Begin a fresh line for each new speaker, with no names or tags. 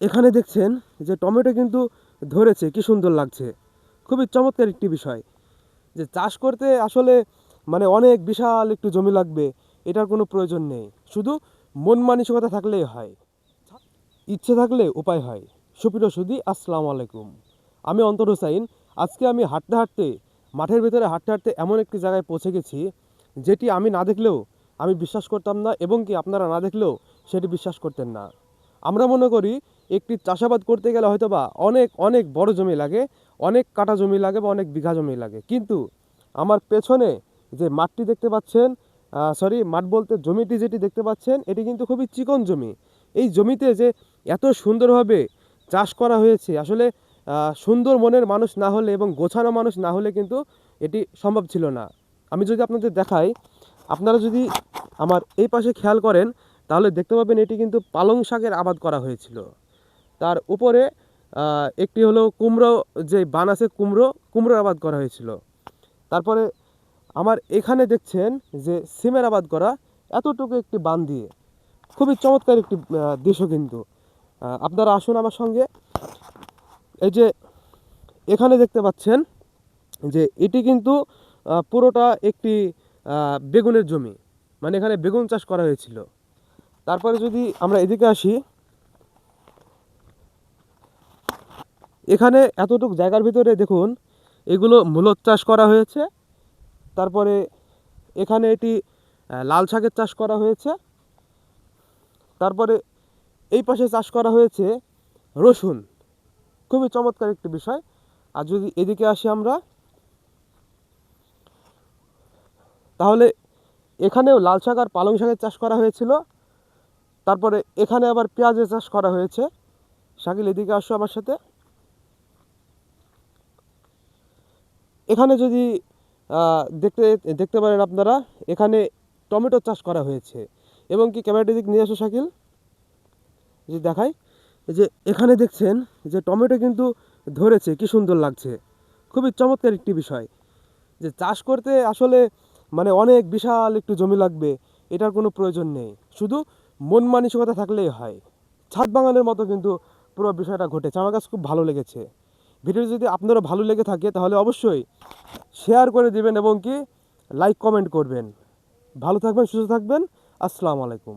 এখানে দেখছেন যে টমেটো কিন্তু ধরেছে, কি সুন্দর লাগছে। খুবই চমৎকার একটি বিষয় যে চাষ করতে আসলে মানে অনেক বিশাল একটু জমি লাগবে, এটার কোনো প্রয়োজন নেই। শুধু মন মানসিকতা থাকলেই হয়। ইচ্ছে থাকলে উপায় হয়। সুপ্রিয় সুদি আসসালামু আলাইকুম। আমি অন্তর হোসাইন। আজকে আমি হাঁটতে হাঁটতে, মাঠের ভিতরে হাঁটতে হাঁটতে এমন একটি জায়গায় পৌঁছে গেছি, যেটি আমি না দেখলেও আমি বিশ্বাস করতাম না এবং কি আপনারা না দেখলেও সেটি বিশ্বাস করতেন না। আমরা মনে করি একটি চাষাবাদ করতে গেলে হয়তো বা অনেক অনেক বড় জমি লাগে, অনেক কাটা জমি লাগে বা অনেক বিঘা জমি লাগে। কিন্তু আমার পেছনে যে মাঠটি দেখতে পাচ্ছেন সরি মাঠ বলতে জমিটি যেটি দেখতে পাচ্ছেন, এটি কিন্তু খুবই চিকন জমি। এই জমিতে যে এত সুন্দরভাবে চাষ করা হয়েছে, আসলে সুন্দর মনের মানুষ না হলে এবং গোছানো মানুষ না হলে কিন্তু এটি সম্ভব ছিল না। আমি যদি আপনাদের দেখাই, আপনারা যদি আমার এই পাশে খেয়াল করেন, তাহলে দেখতে পাবেন এটি কিন্তু পালং শাকের আবাদ করা হয়েছিল। তার উপরে একটি হলো কুমড়ো, যে বান আছে কুমড়ো, কুমড়োর আবাদ করা হয়েছিল। তারপরে আমার এখানে দেখছেন যে সিমের আবাদ করা এতটুকু একটি বান দিয়ে। খুবই চমৎকার একটি দৃশ্য কিন্তু। আপনারা আসুন আমার সঙ্গে। এই যে এখানে দেখতে পাচ্ছেন যে এটি কিন্তু পুরোটা একটি বেগুনের জমি। মানে এখানে বেগুন চাষ করা হয়েছিল। তারপরে যদি আমরা এদিকে আসি এখানে এতটুকু জায়গার ভিতরে দেখুন, এগুলো মূলত চাষ করা হয়েছে। তারপরে এখানে এটি লাল শাকের চাষ করা হয়েছে। তারপরে এই পাশে চাষ করা হয়েছে রসুন। খুবই চমৎকার একটি বিষয়। আর যদি এদিকে আসি আমরা, তাহলে এখানেও লাল শাক আর পালং শাকের চাষ করা হয়েছিল। তারপরে এখানে আবার পেঁয়াজের চাষ করা হয়েছে। শাকিল, এদিকে আসো আমার সাথে। এখানে যদি দেখতে দেখতে পারেন আপনারা, এখানে টমেটো চাষ করা হয়েছে। এবং কি ক্যামেরাটি দিক নিয়ে আসো শাকিল? যে দেখাই। যে এখানে দেখছেন যে টমেটো কিন্তু ধরেছে, কি সুন্দর লাগছে। খুবই চমৎকার একটি বিষয়। যে চাষ করতে আসলে মানে অনেক বিশাল একটু জমি লাগবে, এটার কোনো প্রয়োজন নেই। শুধু মন মানসিকতা থাকলেই হয়। ছাদ বাগানের মতো কিন্তু পুরো বিষয়টা ঘটেছে। আমার কাছে খুব ভালো লেগেছে। ভিডিও যদি আপনারও ভালো লেগে থাকে, তাহলে অবশ্যই শেয়ার করে দিবেন এবং কি লাইক কমেন্ট করবেন। ভালো থাকবেন সুস্থ থাকবেন। আসসালামু আলাইকুম।